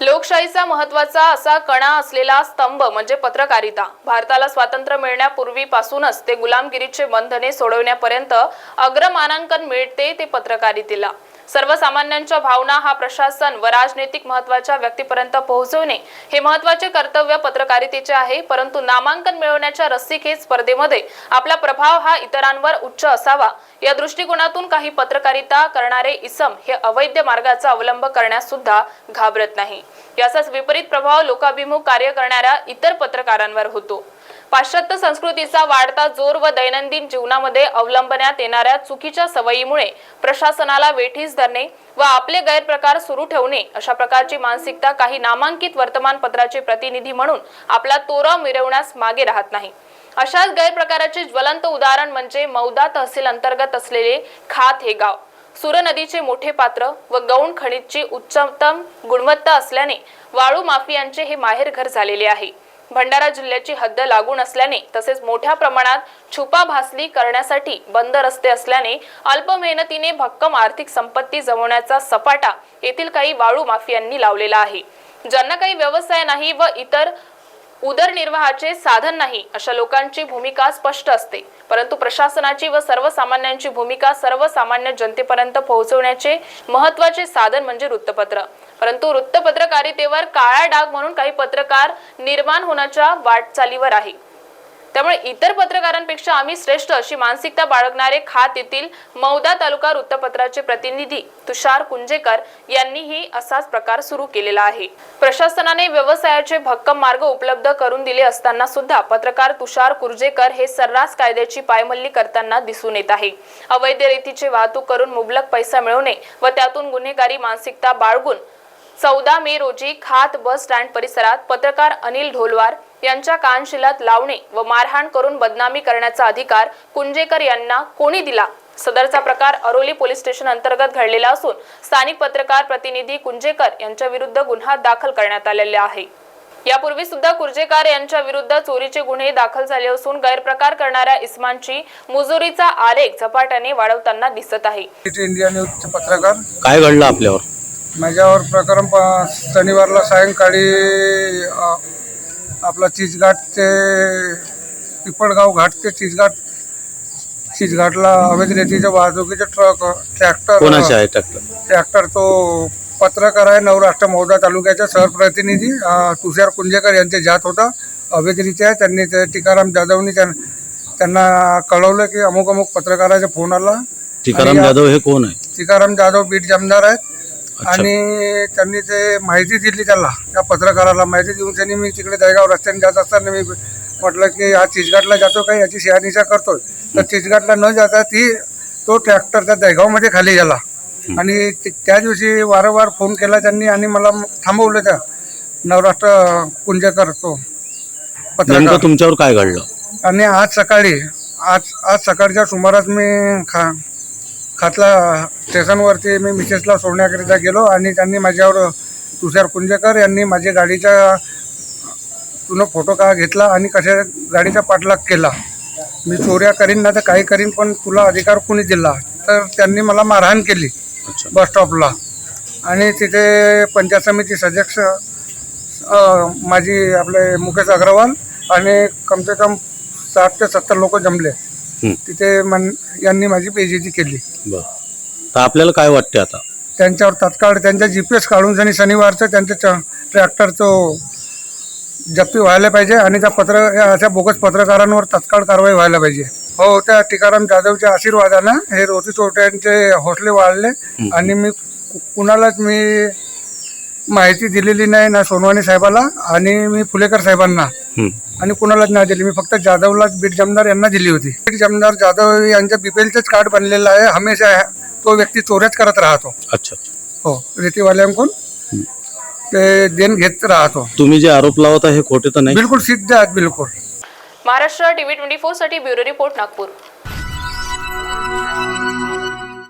लोकशाहीचा महत्त्वाचा असा कणा असलेला स्तंभ म्हणजे पत्रकारिता. भारताला स्वातंत्र्य मिळण्यापूर्वीपासूनच ते गुलामगिरीचे बंधने सोडवण्यापर्यंत अग्रमानांकन मिळते ते पत्रकारितेला. सर्वसामान्यांच्या भावना हा प्रशासन व राजनैतिक महत्त्वाच्या व्यक्तीपर्यंत पोहोचवणे हे महत्त्वाचे कर्तव्य पत्रकारितेचे आहे परंतु नामांकन मिळवण्याच्या रस्सीखेच स्पर्धेमध्ये आपला प्रभाव हा इतरांवर उच्च असावा. या दृष्टिकोनातून काही पत्रकारिता करणारे इसम हे अवैध मार्गाचा अवलंब करण्यास सुद्धा घाबरत नाही. याचाच विपरीत प्रभाव लोकाभिमुख कार्य करणाऱ्या इतर पत्रकारांवर होतो. पाश्चात्य संस्कृतीचा वाढता जोर व दैनंदिन जीवनामध्ये अवलंबण्यात येणाऱ्या चुकीच्या सवयीमुळे प्रशासनाला वेठीस धरणे व आपले गैरप्रकार सुरू ठेवणे अशा प्रकारची मानसिकता काही नामांकित वर्तमानपत्राचे प्रतिनिधी म्हणून आपला तोरा मिरवण्यास मागे राहत नाही. अशाच गैरप्रकाराचे ज्वलंत उदाहरण म्हणजे मौदा तहसील अंतर्गत असलेले खात हे गाव. सुर नदीचे मोठे पात्र व गौण खनिजची उच्चतम गुणवत्ता असल्याने वाळू माफियांचे हे माहेरघर झालेले आहे. भंडारा जिल्ह्याची हद्द लागून असल्याने तसेच मोठ्या प्रमाणात छुपा भासली करण्यासाठी बंद रस्ते असल्याने अल्प मेहनतीने भक्कम आर्थिक संपत्ती जमवण्याचा सपाटा येथील काही वाळू माफियांनी लावलेला आहे. ज्यांना काही व्यवसाय नाही व इतर उदरनिर्वाहाचे साधन नाही अशा लोकांची भूमिका स्पष्ट असते. परंतु प्रशासनाची व सर्वसामान्यांची भूमिका सर्वसामान्य जनतेपर्यंत पोहोचवण्याचे महत्त्वाचे साधन म्हणजे वृत्तपत्र. परंतु वृत्तपत्रकारितेवर काळा डाग म्हणून काही पत्रकार निर्माण होण्याच्या वाटचालीवर आहे. त्यामुळे इतर पत्रकारांपेक्षा आम्ही श्रेष्ठ अशी मानसिकता बाळगणारे खात येथील मौदा तालुका वृत्तपत्राचे प्रतिनिधी तुषार कुंजेकर यांनीही असाच प्रकार सुरू केलेला आहे. प्रशासनाने व्यवसायाचे भक्कम मार्ग उपलब्ध करून दिले असताना सुद्धा पत्रकार तुषार कुर्जेकर हे सर्रास कायद्याची पायमल्ली करताना दिसून येत आहे. अवैध रीतीची वाहतूक करून मुबलक पैसा मिळवणे व त्यातून गुन्हेगारी मानसिकता बाळगून चौदा मे रोजी खात बस स्टँड परिसरात पत्रकार अनिल ढोलवार यांच्या कानशिलात लावणे व मारहाण करून बदनामी करण्याचा अधिकार कुंजेकर यांना कोणी दिला? सदरचा प्रकार अरोली पोलीस स्टेशन अंतर्गत घडलेला असून स्थानिक पत्रकार प्रतिनिधी कुंजेकर यांच्या विरुद्ध गुन्हा दाखल करण्यात आलेला आहे. यापूर्वी सुद्धा कुर्जेकर यांच्या विरुद्ध चोरीचे गुन्हे दाखल झाले असून गैरप्रकार करणाऱ्या इस्मांची मुजुरीचा आलेख झपाट्याने वाढवताना दिसत आहे. पत्रकार. काय घडलं आपल्यावर? माझ्यावर प्रकरण प- शनिवारला सायंकाळी अ, आपला चिचघाट ते पिपळगाव घाट ते चिचघाट चिचघाटला अवैध रेतीच्या वाहतुकीचे ट्रक ट्रॅक्टर आहे ट्रॅक्टर? ट्रॅक्टर तो पत्रकार आहे नवराष्ट्र मौदा तालुक्याचा सहप्रतिनिधी अ, तुषार कुंजेकर यांचे जात होता. अवैधरित्या त्यांनी ते टिकाराम जाधवनी त्यां- त्यांना कळवलं की अमुक अमुक पत्रकाराचा फोन आला. टिकाराम आणि जाधव हे कोण आहे? टिकाराम जाधव बीट जमदार आहेत. आणि त्यांनी ते माहिती दिली त्याला त्या पत्रकाराला माहिती देऊन त्यांनी मी तिकडे दहेगाव रस्त्याने जात असताना मी म्हटलं की हा चिचघाटला जातो काय याची शहानिशा करतोय. तर चिचघाटला न जाता ती तो ट्रॅक्टर त्या दहेगावमध्ये खाली गेला. आणि त्या दिवशी वारंवार फोन केला त्यांनी आणि मला थांबवलं त्या नवराष्ट्र कुंजेकर तो पत्रकार. तुमच्यावर काय घडलं? आणि आज सकाळी आज आज सकाळच्या सुमारास मी खा खातला स्टेशनवरती मी मिसेसला सोडण्याकरिता गेलो आणि त्यांनी माझ्यावर तुषार कुंजेकर यांनी माझ्या गाडीचा तुनं फोटो का घेतला आणि कशा गाडीचा पाठलाग केला. मी चोऱ्या करीन ना तर काही करीन पण तुला अधिकार कुणी दिला? तर त्यांनी मला मारहाण केली अच्छा. बस स्टॉपला. आणि तिथे पंचायत समिती सदस्य माझी आपले मुकेश अग्रवाल आणि कमसे कम साठ ते सत्तर लोक जमले. तिथे मन यांनी माझी पेजीची केली. बर. तर आपल्याला काय वाटते आता? त्यांच्यावर तात्काळ त्यांच्या जी पी एस काढून त्यांनी शनिवारचं त्यांच्या ट्रॅक्टरचं जप्ती व्हायला पाहिजे आणि त्या पत्र या अशा बोगस पत्रकारांवर तात्काळ कारवाई व्हायला पाहिजे. हो त्या टिकाराम जाधवच्या आशीर्वादानं हे रोटी चोट्यांचे हौसले वाढले आणि मी कु- कुणालाच मी माहिती दिलेली नाही ना सोनवाणी साहेबाला आणि मी फुलेकर साहेबांना. आणि कुणालाच नाही दिली. मी फक्त जाधवलाच बीट जमदार यांना दिली होती. बीट जमदार जाधव यांच्या बीपीएलचंच कार्ड बनलेलं आहे. हमेशा तो व्यक्ती चोऱ्याच करत राहतो. अच्छा हो रेतीवाल्यांकडून ते देण घेत राहतो. तुम्ही जे आरोप लावत आहे हे खोटे तर नाही? बिलकुल सिद्ध आहेत बिलकुल. महाराष्ट्र टीव्ही ट्वेंटी फोरसाठी ब्युरो रिपोर्ट नागपूर.